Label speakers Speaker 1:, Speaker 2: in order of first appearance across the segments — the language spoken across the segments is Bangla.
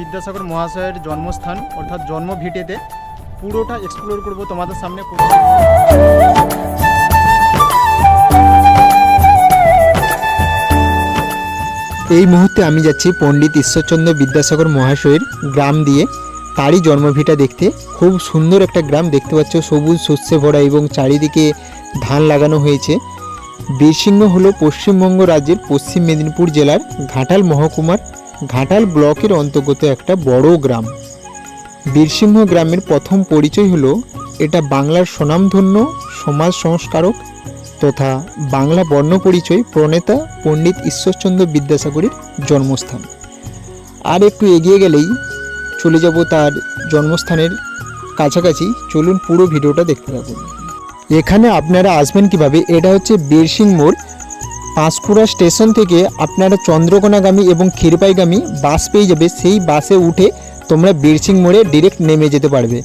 Speaker 1: বিদ্যাসাগর মহাশয়ের জন্মস্থান, অর্থাৎ জন্মভিটেতে পুরোটা এক্সপ্লোর করব তোমাদের সামনে।
Speaker 2: এই মুহূর্তে আমি যাচ্ছি পণ্ডিত ঈশ্বরচন্দ্র বিদ্যাসাগর মহাশয়ের গ্রাম দিয়ে। তারই জন্মভিটা দেখতে খুব সুন্দর একটা গ্রাম দেখতে পাচ্ছ। সবুজ শস্যে ভরা এবং চারিদিকে ধান লাগানো হয়েছে। বীরসিংহ হলো পশ্চিমবঙ্গ রাজ্যের পশ্চিম মেদিনীপুর জেলার ঘাটাল মহকুমার ঘাটাল ব্লকের অন্তর্গত একটা বড় গ্রাম। বীরসিংহ গ্রামের প্রথম পরিচয় হলো, এটা বাংলার স্বনামধন্য সমাজ সংস্কারক তথা বাংলা বর্ণ পরিচয় প্রণেতা পণ্ডিত ঈশ্বরচন্দ্র বিদ্যাসাগরের জন্মস্থান। আর একটু এগিয়ে গেলেই চলে যাব তার জন্মস্থানের কাছাকাছি। চলুন পুরো ভিডিওটা দেখতে থাকুন। এখানে আপনারা আসবেন কীভাবে? এটা হচ্ছে বীরসিং মোড়। পাঁশকুড়া স্টেশন থেকে আপনারা চন্দ্রকোনাগামী এবং ক্ষীরপাইগামী বাস পেয়ে যাবে। সেই বাসে উঠে তোমরা বীরসিং মোড়ে ডিরেক্ট নেমে যেতে পারবে।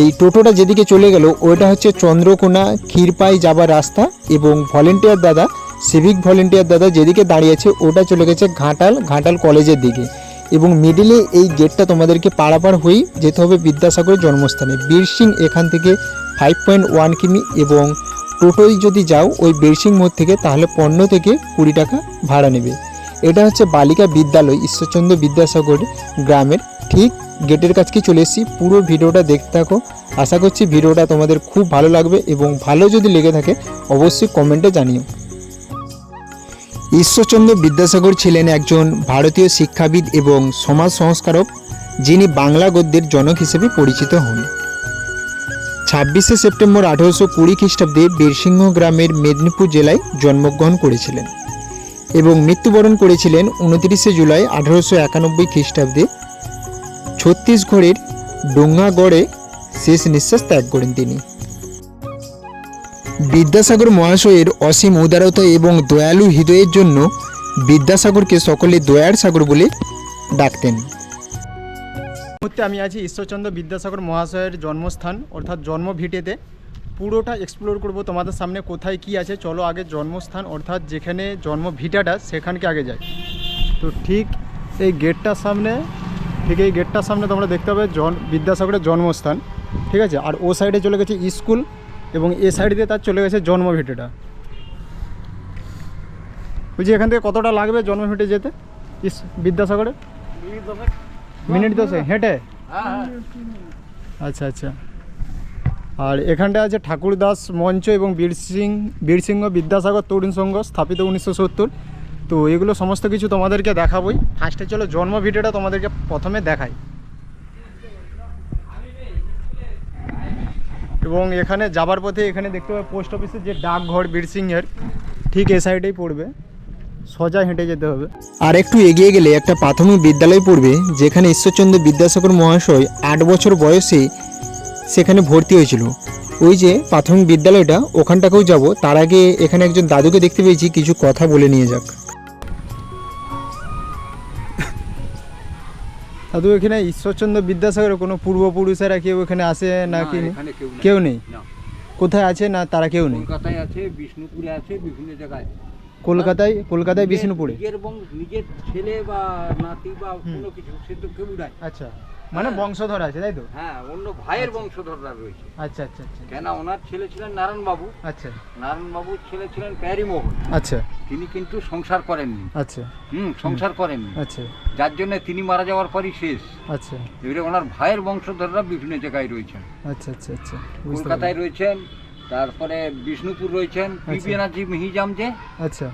Speaker 2: এই টোটোটা যেদিকে চলে গেল, ওইটা হচ্ছে চন্দ্রকোনা ক্ষীরপাই যাবার রাস্তা এবং ভলেন্টিয়ার দাদা সিভিক ভলেন্টিয়ার দাদা যেদিকে দাঁড়িয়েছে ওটা চলে গেছে ঘাটাল ঘাটাল কলেজের দিকে। এবং মিডিলে এই গেটটা তোমাদেরকে পারাপার হয়েই যেতে হবে বিদ্যাসাগরের জন্মস্থানে। বীরসিং এখান থেকে ফাইভ পয়েন্ট ওয়ান কিমি এবং টোটোয় যদি যাও, ওই বীরসিং মোড় থেকে, তাহলে পনেরো থেকে কুড়ি টাকা ভাড়া নেবে। এটা হচ্ছে বালিকা বিদ্যালয়, ঈশ্বরচন্দ্র বিদ্যাসাগর গ্রামের। ঠিক গেটের কাছকে চলে এসেছি। পুরো ভিডিওটা দেখতে থাকো। আশা করছি ভিডিওটা তোমাদের খুব ভালো লাগবে এবং ভালো যদি লেগে থাকে, অবশ্যই কমেন্টে জানিও। ঈশ্বরচন্দ্র বিদ্যাসাগর ছিলেন একজন ভারতীয় শিক্ষাবিদ এবং সমাজ সংস্কারক, যিনি বাংলা গদ্যের জনক হিসেবে পরিচিত হন। ছাব্বিশে সেপ্টেম্বর আঠারোশো কুড়ি খ্রিস্টাব্দে বীরসিংহ গ্রামের মেদিনীপুর জেলায় জন্মগ্রহণ করেছিলেন এবং মৃত্যুবরণ করেছিলেন উনত্রিশে জুলাই আঠারোশো একানব্বই খ্রিস্টাব্দে। ছত্তিশগড়ের ডোঙ্গাগড়ে শেষ নিঃশ্বাস ত্যাগ করেন তিনি। বিদ্যাসাগর মহাশয়ের অসীম উদারতা এবং দয়ালু হৃদয়ের জন্য বিদ্যাসাগরকে সকলে দয়ার সাগর বলে ডাকতেন।
Speaker 1: মুহূর্তে আমি আছি ঈশ্বরচন্দ্র বিদ্যাসাগর মহাশয়ের জন্মস্থান, অর্থাৎ জন্মভিটেতে। পুরোটা এক্সপ্লোর করব তোমাদের সামনে, কোথায় কি আছে, চলো আগে জন্মস্থান, অর্থাৎ যেখানে জন্মভিটাটা, সেখানকে আগে যাই। তো ঠিক এই গেটটার সামনে, ঠিক এই গেটটার সামনে তোমরা দেখতে পাবে জন বিদ্যাসাগরের জন্মস্থান, ঠিক আছে? আর ও সাইডে চলে গেছে স্কুল, এবং এ সাইড দিয়ে তার চলে গেছে জন্মভিটেটা। বলছি এখান থেকে কতটা লাগবে জন্মভিটে যেতে? বিদ্যাসাগরে মিনিট দশে হেঁটে? আচ্ছা আচ্ছা। আর এখানটা আছে ঠাকুরদাস মঞ্চ এবং বীরসিং বীরসিংহ বিদ্যাসাগর তরুণ সংঘ স্থাপিত উনিশশো সত্তর। তো এগুলো সমস্ত কিছু তোমাদেরকে দেখাবোই। ফার্স্টে চলো জন্ম ভিডিওটা তোমাদেরকে প্রথমে দেখাই। এবং এখানে যাবার পথে এখানে দেখতে পাবে পোস্ট অফিসের যে ডাকঘর বীরসিংহের ঠিক এ সাইডেই পড়বে। সোজা হেঁটে যেতে হবে।
Speaker 2: আর একটু এগিয়ে গেলে একটা প্রাথমিক বিদ্যালয় পড়বে যেখানে ঈশ্বরচন্দ্র বিদ্যাসাগর মহাশয় আট বছর বয়সে সেখানে ভর্তি হয়েছিল। ওই যে প্রাথমিক বিদ্যালয়টা ওখানটাকেও যাব। তার আগে এখানে একজন দাদুকে দেখতে পেয়েছি কিছু কথা বলে নিয়ে যাক।
Speaker 1: দাদু এখানে ঈশ্বরচন্দ্র বিদ্যাসাগরের কোনো পূর্বপুরুষেরা কেউ এখানে আসে নাকি?
Speaker 3: না, এখানে কেউ নেই।
Speaker 1: কেউ নেই?
Speaker 3: না।
Speaker 1: কোথায় আছে না তারা কেউ নেই?
Speaker 3: কলকাতায় আছে বিষ্ণুপুরে আছে বিভিন্ন জায়গায়।
Speaker 1: কলকাতায় কলকাতায় বিষ্ণুপুরে।
Speaker 3: নিজের বংশ নিজের ছেলে বা নাতি বা কোনো কিছু সে তো কেউ নাই।
Speaker 1: আচ্ছা। মানে বংশধর আছে তাই তো?
Speaker 3: হ্যাঁ অন্য ভাইয়ের বংশধররা রয়েছে।
Speaker 1: আচ্ছা আচ্ছা আচ্ছা।
Speaker 3: কেন ওনার ছেলে ছিলেন নারায়ণ বাবু
Speaker 1: আচ্ছা।
Speaker 3: নারায়ণ বাবুর ছেলে ছিলেন প্যারিমোহন।
Speaker 1: আচ্ছা।
Speaker 3: তিনি কিন্তু সংসার করেননি।
Speaker 1: আচ্ছা।
Speaker 3: হুম সংসার করেননি।
Speaker 1: আচ্ছা।
Speaker 3: যার জন্য তিনি মারা যাওয়ার পরই শেষ।
Speaker 1: আচ্ছা।
Speaker 3: এবারে ওনার ভাইয়ের বংশধররা বিভিন্ন জায়গায় রয়েছেন।
Speaker 1: আচ্ছা আচ্ছা আচ্ছা।
Speaker 3: কলকাতায় রয়েছেন তারপরে বিষ্ণুপুর রয়েছেন পিবি
Speaker 1: আচ্ছা।
Speaker 3: মিহিজাম যে
Speaker 1: আচ্ছা।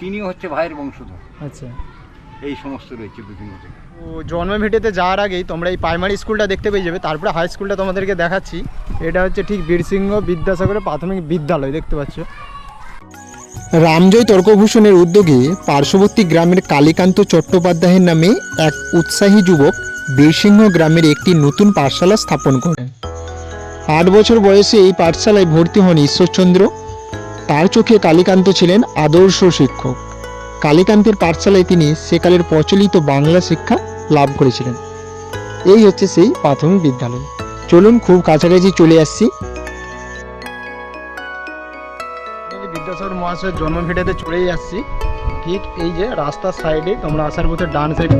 Speaker 3: তিনি হচ্ছে ভাইয়ের বংশধর।
Speaker 1: আচ্ছা।
Speaker 3: এই সমস্ত রয়েছে বিভিন্ন জায়গায়।
Speaker 1: তো জন্মভিটেতে যাওয়ার আগেই তোমরা এই প্রাইমারি স্কুলটা দেখতে পেয়ে যাবে। তারপরে হাই স্কুলটা তোমাদেরকে দেখাচ্ছি। এটা হচ্ছে ঠিক বীরসিংহ বিদ্যাসাগরের প্রাথমিক বিদ্যালয় দেখতে পাচ্ছ।
Speaker 2: রামজয় তর্কভূষণের উদ্যোগে পার্শ্ববর্তী গ্রামের কালীকান্ত চট্টোপাধ্যায়ের নামে এক উৎসাহী যুবক বীরসিংহ গ্রামের একটি নতুন পাঠশালা স্থাপন করেন। আট বছর বয়সে এই পাঠশালায় ভর্তি হন ঈশ্বরচন্দ্র। তার চোখে কালীকান্ত ছিলেন আদর্শ শিক্ষক। কালীকান্তের পাঠশালায় তিনি সেকালের প্রচলিত বাংলা শিক্ষা লাভ করেছিলেন। এই হচ্ছে সেই প্রাথমিক বিদ্যালয়। চলুন খুব কাছাকাছি চলে আসছি।
Speaker 1: বিদ্যাসাগর মহাশয়ের জন্মভিটাতে চলেই আসছি। ঠিক এই যে রাস্তার সাইডে তোমরা আসার পথে ডান সাইড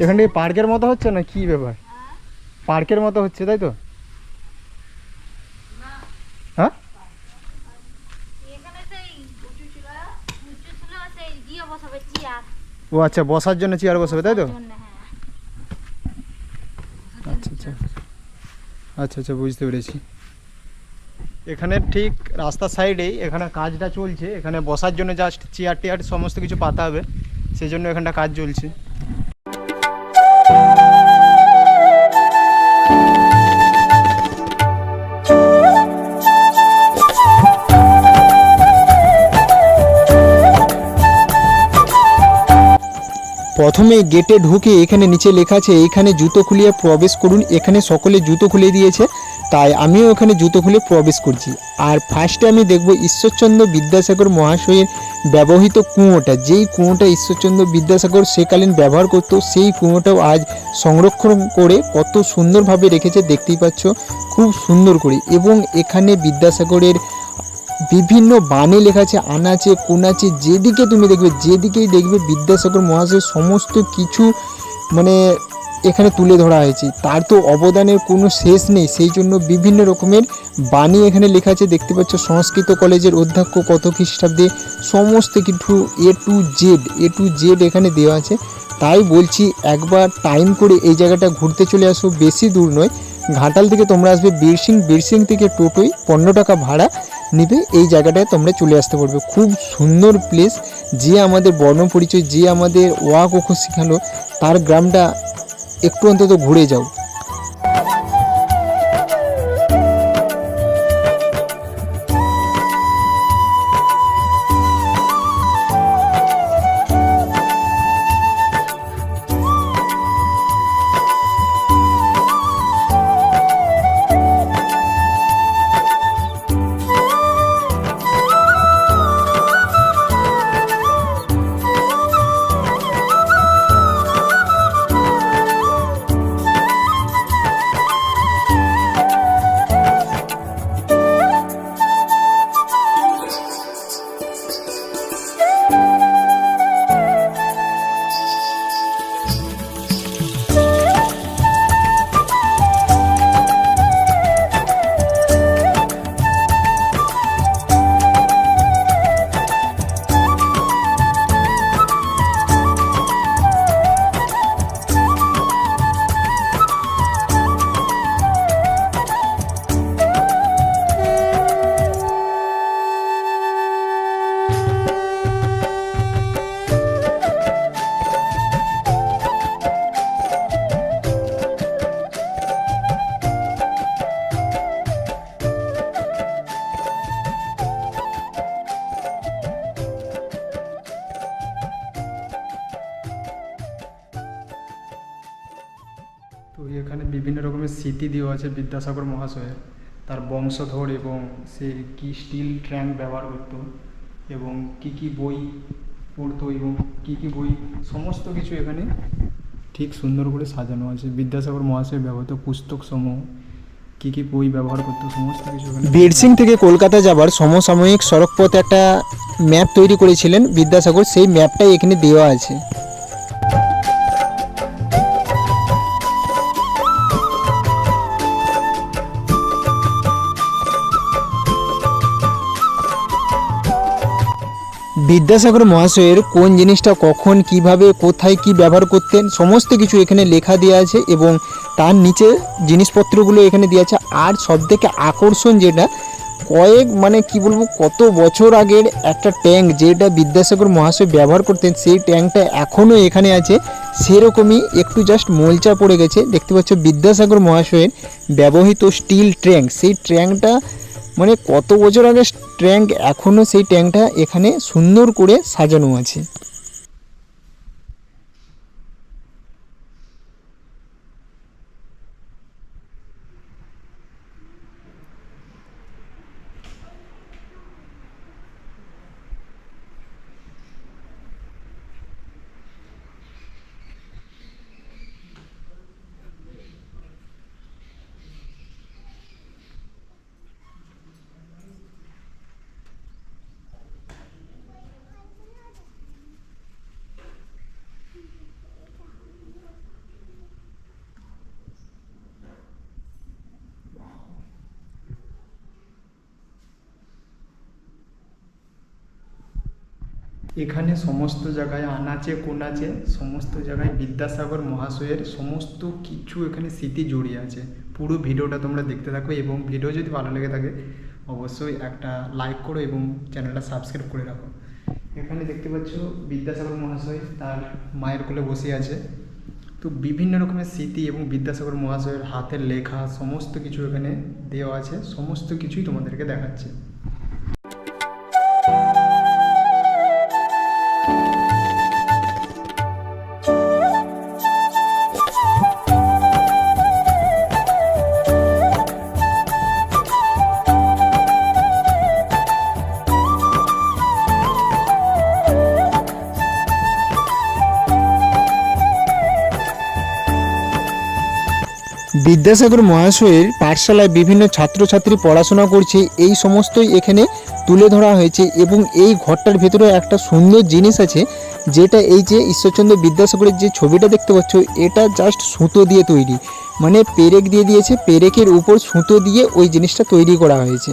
Speaker 1: এখানে পার্কের মতো হচ্ছে না কি ব্যাপার? পার্কের মতো হচ্ছে তাই তো? হ্যাঁ? ও আচ্ছা বসার জন্য চেয়ার বসাবে তাই তো?
Speaker 4: হ্যাঁ।
Speaker 1: আচ্ছা আচ্ছা আচ্ছা। আচ্ছা বুঝতে পেরেছি। এখানে ঠিক রাস্তার সাইডেই এখানে কাজটা চলছে। এখানে বসার জন্য জাস্ট চেয়ার টেয়ার সমস্ত কিছু পাতা হবে। সেই জন্য এখানটা কাজ চলছে।
Speaker 2: প্রথমে গেটে ঢুকে এখানে নিচে লেখা আছে, এখানে জুতো খুলিয়ে প্রবেশ করুন। এখানে সকলে জুতো খুলে দিয়েছে, তাই আমিও এখানে জুতো খুলে প্রবেশ করছি। আর ফার্স্টে আমি দেখব ঈশ্বরচন্দ্র বিদ্যাসাগর মহাশয়ের ব্যবহৃত কুঁয়োটা। যেই কুঁয়োটা ঈশ্বরচন্দ্র বিদ্যাসাগর সেকালীন ব্যবহার করতো, সেই কুঁয়োটাও আজ সংরক্ষণ করে কত সুন্দরভাবে রেখেছে, দেখতেই পাচ্ছ? খুব সুন্দর করে। এবং এখানে বিদ্যাসাগরের বিভিন্ন বাণী লেখা আছে আনাচে কোনাচে যেদিকে তুমি দেখবে, যেদিকেই দেখবে বিদ্যাসাগর মহাশয়ের সমস্ত কিছু মানে এখানে তুলে ধরা হয়েছে। তার তো অবদানের কোনো শেষ নেই, সেই জন্য বিভিন্ন রকমের বাণী এখানে লেখা আছে। দেখতে পাচ্ছ, সংস্কৃত কলেজের অধ্যক্ষ কত খ্রিস্টাব্দে সমস্ত কিছু A to Z A to Z এখানে দেওয়া আছে। তাই বলছি, একবার টাইম করে এই জায়গাটা ঘুরতে চলে আসো, বেশি দূর নয়। ঘাটাল থেকে তোমরা আসবে, বীরসিং বীরসিং থেকে টোটোই পনেরো টাকা ভাড়া। নিবে, এই জায়গাটায় তোমরা চলে আসতে পারবে। খুব সুন্দর প্লেস যে আমাদের বর্ণ পরিচয়, যে আমাদের ওয়াক ওখ শেখালো, তার গ্রামটা একটু অন্তত ঘুরে যাও।
Speaker 1: বিভিন্ন রকমের স্মৃতি দেওয়া আছে বিদ্যাসাগর মহাশয়ের। তার বংশধর এবং সে কি স্টিল ট্র্যাঙ্ক ব্যবহার করতো এবং কি কি বই পড়তো এবং কি কি বই, সমস্ত কিছু এখানে ঠিক সুন্দর করে সাজানো আছে। বিদ্যাসাগর মহাশয় ব্যবহৃত পুস্তক সমূহ কি কি বই ব্যবহার করতো, সমস্ত কিছু
Speaker 2: বীরসিং থেকে কলকাতা যাবার সমসাময়িক সড়কপথে একটা ম্যাপ তৈরি করেছিলেন বিদ্যাসাগর। সেই ম্যাপটাই এখানে দেওয়া আছে। বিদ্যাসাগর মহাশয়ের কোন জিনিসটা কখন, কীভাবে, কোথায় কি ব্যবহার করতেন, সমস্ত কিছু এখানে লেখা দেওয়া আছে এবং তার নিচে জিনিসপত্রগুলো এখানে দেওয়া আছে। আর সবথেকে আকর্ষণ যেটা, কয়েক মানে কি বলব, কত বছর আগের একটা ট্যাঙ্ক যেটা বিদ্যাসাগর মহাশয় ব্যবহার করতেন, সেই ট্যাঙ্কটা এখনও এখানে আছে। সেরকমই একটু জাস্ট মোলচা পড়ে গেছে। দেখতে পাচ্ছ বিদ্যাসাগর মহাশয়ের ব্যবহৃত স্টিল ট্যাঙ্ক। সেই ট্যাঙ্কটা মানে কত বছর আগে ট্যাঙ্ক এখনও সেই ট্যাঙ্কটা এখানে সুন্দর করে সাজানো আছে?
Speaker 1: এখানে সমস্ত জায়গায় আনাচে, কোনাচে, সমস্ত জায়গায় বিদ্যাসাগর মহাশয়ের সমস্ত কিছু এখানে স্মৃতি জড়িয়ে আছে। পুরো ভিডিওটা তোমরা দেখতে থাকো এবং ভিডিও যদি ভালো লেগে থাকে, অবশ্যই একটা লাইক করো এবং চ্যানেলটা সাবস্ক্রাইব করে রাখো। এখানে দেখতে পাচ্ছ বিদ্যাসাগর মহাশয় তার মায়ের কোলে বসে আছে। তো বিভিন্ন রকমের স্মৃতি এবং বিদ্যাসাগর মহাশয়ের হাতের লেখা, সমস্ত কিছু এখানে দেওয়া আছে। সমস্ত কিছুই তোমাদেরকে দেখাচ্ছে।
Speaker 2: বিদ্যাসাগর মহাশয়ের পাঠশালায় বিভিন্ন ছাত্রছাত্রী পড়াশোনা করছে, এই সমস্তই এখানে তুলে ধরা হয়েছে এবং এই ঘরটার ভেতরে একটা সুন্দর জিনিস আছে, যেটা এই যে ঈশ্বরচন্দ্র বিদ্যাসাগরের যে ছবিটা দেখতে পাচ্ছ, এটা জাস্ট সুতো দিয়ে তৈরি। মানে পেরেক দিয়ে দিয়েছে, পেরেকের উপর সুতো দিয়ে ওই জিনিসটা তৈরি করা হয়েছে।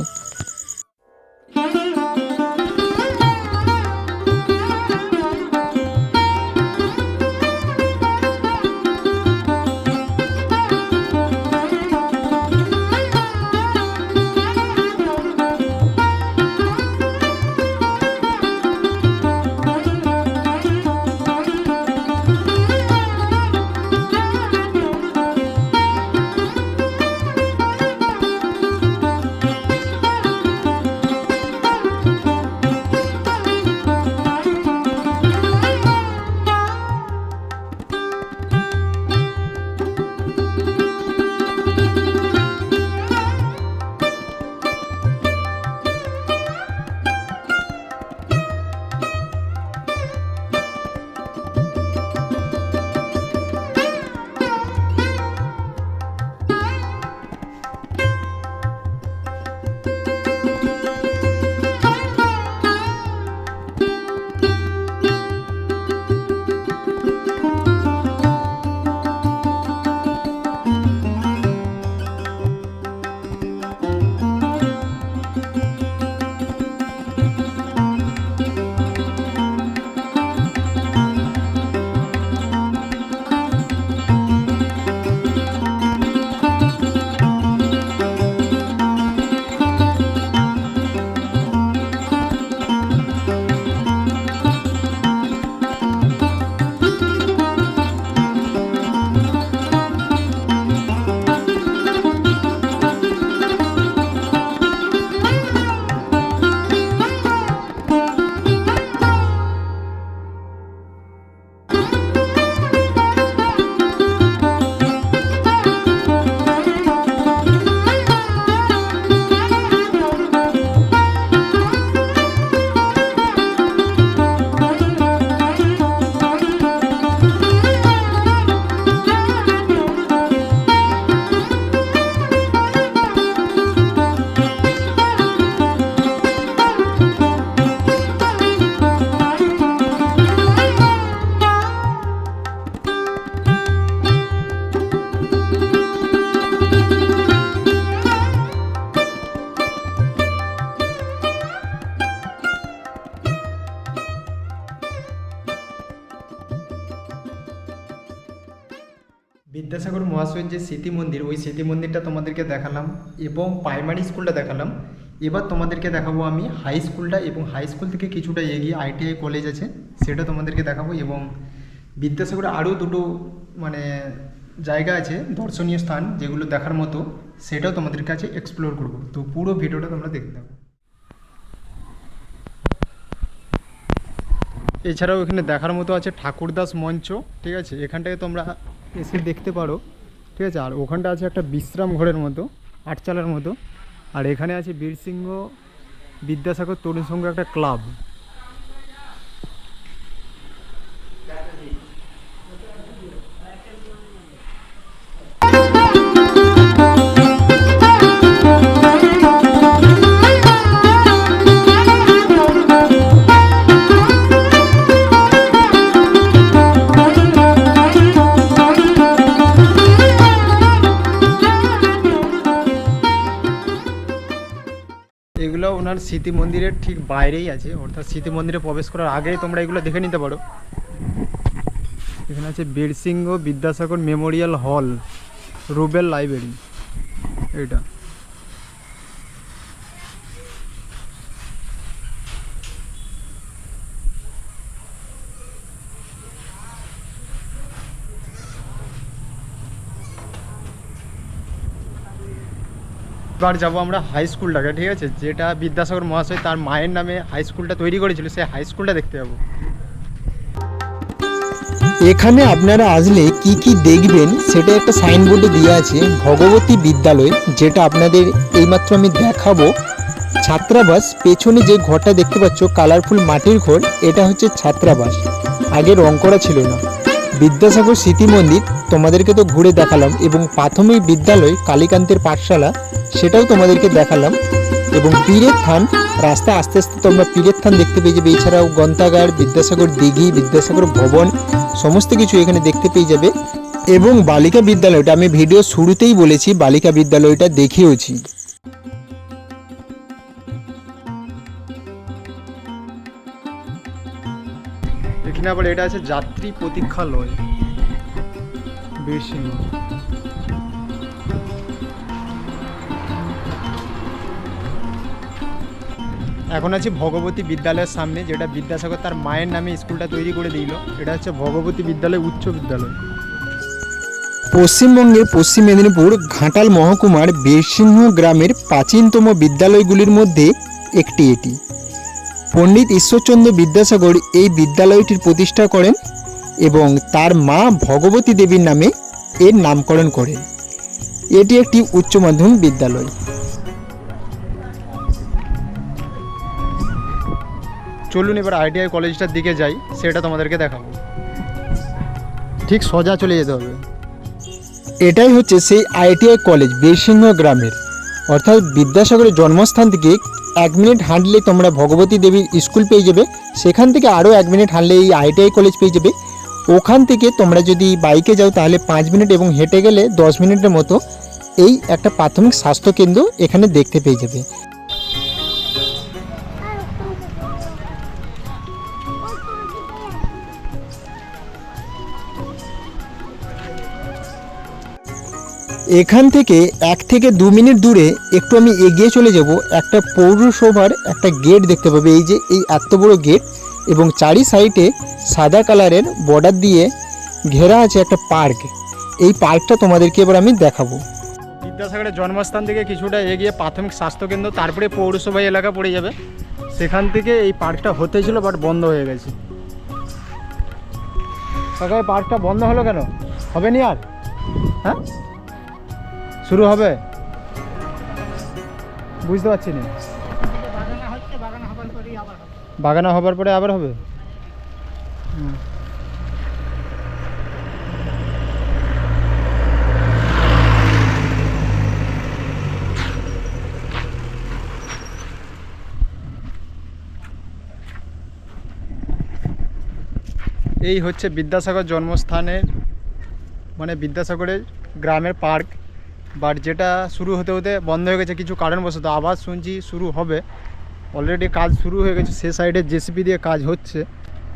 Speaker 2: মহাশয়ের যে স্মৃতি মন্দির, ওই স্মৃতি মন্দিরটা তোমাদেরকে দেখালাম এবং প্রাইমারি স্কুলটা দেখালাম। এবার তোমাদেরকে দেখাবো আমি হাই স্কুলটা এবং হাই স্কুল থেকে কিছুটা এগিয়ে আইটিআই কলেজ আছে, সেটা তোমাদেরকে দেখাবো এবং বিদ্যাসাগরে আরও দুটো মানে জায়গা আছে, দর্শনীয় স্থান যেগুলো দেখার মতো, সেটাও তোমাদের কাছে এক্সপ্লোর করব। তো পুরো ভিডিওটা তোমরা দেখতে থাকো। এছাড়াও এখানে দেখার মতো আছে ঠাকুরদাস মঞ্চ, ঠিক আছে? এখানটায় তোমরা এসে দেখতে পারো। ঠিক আছে? আর ওখানটা আছে একটা বিশ্রাম ঘরের মতো, আটচালার মতো। আর এখানে আছে বীরসিংহ বিদ্যাসাগর তরুণ সংঘ একটা ক্লাব।
Speaker 1: ওনার স্মৃতি মন্দিরের ঠিক বাইরেই আছে, অর্থাৎ স্মৃতি মন্দিরে প্রবেশ করার আগেই তোমরা এগুলো দেখে নিতে পারো। এখানে আছে বীরসিংহ বিদ্যাসাগর মেমোরিয়াল হল, রুবেল লাইব্রেরি এটা এবার যাব আমরা হাই স্কুলটাকে ঠিক আছে? যেটা বিদ্যাসাগর মহাশয় তার মায়ের নামে হাই স্কুলটা তৈরি করেছিল, সেই হাই স্কুলটা দেখতে যাব।
Speaker 2: এখানে আপনারা আসলে কি কি দেখবেন সেটা একটা সাইনবোর্ডে দেওয়া আছে, ভগবতী বিদ্যালয়, যেটা আপনাদের এইমাত্র আমি দেখাবো। ছাত্রাবাস, পেছনে যে ঘরটা দেখতে পাচ্ছ কালারফুল মাটির ঘর, এটা হচ্ছে ছাত্রাবাস। আগে রং করা ছিল না। বিদ্যাসাগর স্মৃতি মন্দির, তোমাদেরকে তো ঘুরে দেখালাম, এবং প্রাথমিক বিদ্যালয় কালীকান্তের পাঠশালা সেটাও তোমাদেরকে দেখালাম। এবং পীরের থান, রাস্তা আস্তে আস্তে তোমরা পীরের থান দেখতে পেয়ে যাবে। এছাড়াও গ্রন্থাগার, বিদ্যাসাগর দিঘি, বিদ্যাসাগর ভবন, সমস্ত কিছু এখানে দেখতে পেয়ে যাবে। এবং বালিকা বিদ্যালয়টা, আমি ভিডিও শুরুতেই বলেছি, বালিকা বিদ্যালয়টা দেখিয়েওছি
Speaker 1: এখানে আবার এটা আছে যাত্রী প্রতীক্ষালয়। বীরসিংহ এখন আছি ভগবতী বিদ্যালয়ের সামনে, যেটা বিদ্যাসাগর তার মায়ের নামে স্কুলটা তৈরি করে দিল। এটা হচ্ছে ভগবতী বিদ্যালয়, উচ্চ বিদ্যালয়।
Speaker 2: পশ্চিমবঙ্গের পশ্চিম মেদিনীপুর ঘাটাল মহকুমার বীরসিংহ গ্রামের প্রাচীনতম বিদ্যালয়গুলির মধ্যে একটি এটি। পণ্ডিত ঈশ্বরচন্দ্র বিদ্যাসাগর এই বিদ্যালয়টির প্রতিষ্ঠা করেন এবং তার মা ভগবতী দেবীর নামে এর নামকরণ করেন। এটি একটি উচ্চ মাধ্যমিক বিদ্যালয়।
Speaker 1: চলুন এবার আইটিআই কলেজটার দিকে যাই, সেটা তোমাদেরকে দেখাবো। ঠিক সোজা চলে যেতে হবে।
Speaker 2: এটাই হচ্ছে সেই আইটিআই কলেজ বীরসিংহ গ্রামের। অর্থাৎ বিদ্যাসাগরের জন্মস্থান থেকে এক মিনিট হাঁটলে তোমরা ভগবতী দেবীর স্কুল পেয়ে যাবে। সেখান থেকে আরও এক মিনিট হাঁটলে এই আইটিআই কলেজ পেয়ে যাবে। ওখান থেকে তোমরা যদি বাইকে যাও তাহলে পাঁচ মিনিট এবং হেঁটে গেলে দশ মিনিটের মতো এই একটা প্রাথমিক স্বাস্থ্যকেন্দ্র এখানে দেখতে পেয়ে যাবে। এখান থেকে এক থেকে দু মিনিট দূরে একটু আমি এগিয়ে চলে যাব। একটা পৌরসভার একটা গেট দেখতে পাবে। এই যে, এই এত বড় গেট এবং চারি সাইডে সাদা কালারের বর্ডার দিয়ে ঘেরা আছে একটা পার্ক এই পার্কটা তোমাদেরকে এবার আমি দেখাবো।
Speaker 1: বিদ্যাসাগরের জন্মস্থান থেকে কিছুটা এগিয়ে প্রাথমিক স্বাস্থ্যকেন্দ্র, তারপরে পৌরসভা এলাকা পড়ে যাবে। সেখান থেকে এই পার্কটা হতে ছিল বাট বন্ধ হয়ে গেছে। পার্কটা বন্ধ হলো কেন? হবে নি আর? হ্যাঁ? শুরু হবে? বুঝতে পারছি না। বাগানা হবার পরে আবার হবে? এই হচ্ছে বিদ্যাসাগর জন্মস্থানের মানে বিদ্যাসাগরের গ্রামের পার্ক। বাট যেটা শুরু হতে হতে বন্ধ হয়ে গেছে কিছু কারণবশত। আবার শুনছি শুরু হবে। অলরেডি কাজ শুরু হয়ে গেছে সে সাইডে জেসিপি দিয়ে কাজ হচ্ছে।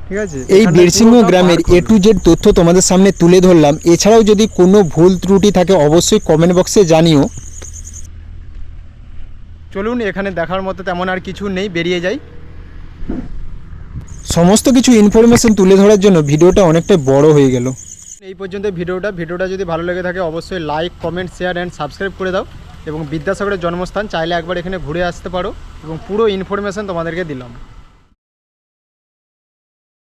Speaker 1: ঠিক আছে?
Speaker 2: এই বীরসিংহ গ্রামের এ টু জেড তথ্য তোমাদের সামনে তুলে ধরলাম। এছাড়াও যদি কোনো ভুল ত্রুটি থাকে অবশ্যই কমেন্ট বক্সে জানিও।
Speaker 1: চলুন এখানে দেখার মতো তেমন আর কিছু নেই বেরিয়ে যাই।
Speaker 2: সমস্ত কিছু ইনফরমেশন তুলে ধরার জন্য ভিডিওটা অনেকটা বড় হয়ে গেল।
Speaker 1: এই পর্যন্ত ভিডিওটা ভিডিওটা যদি ভালো লেগে থাকে, অবশ্যই like comment share and subscribe করে দাও। এবং বিদ্যাসাগরের জন্মস্থান চাইলে একবার এখানে ঘুরে আসতে পারো। এবং পুরো ইনফরমেশান তোমাদেরকে দিলাম।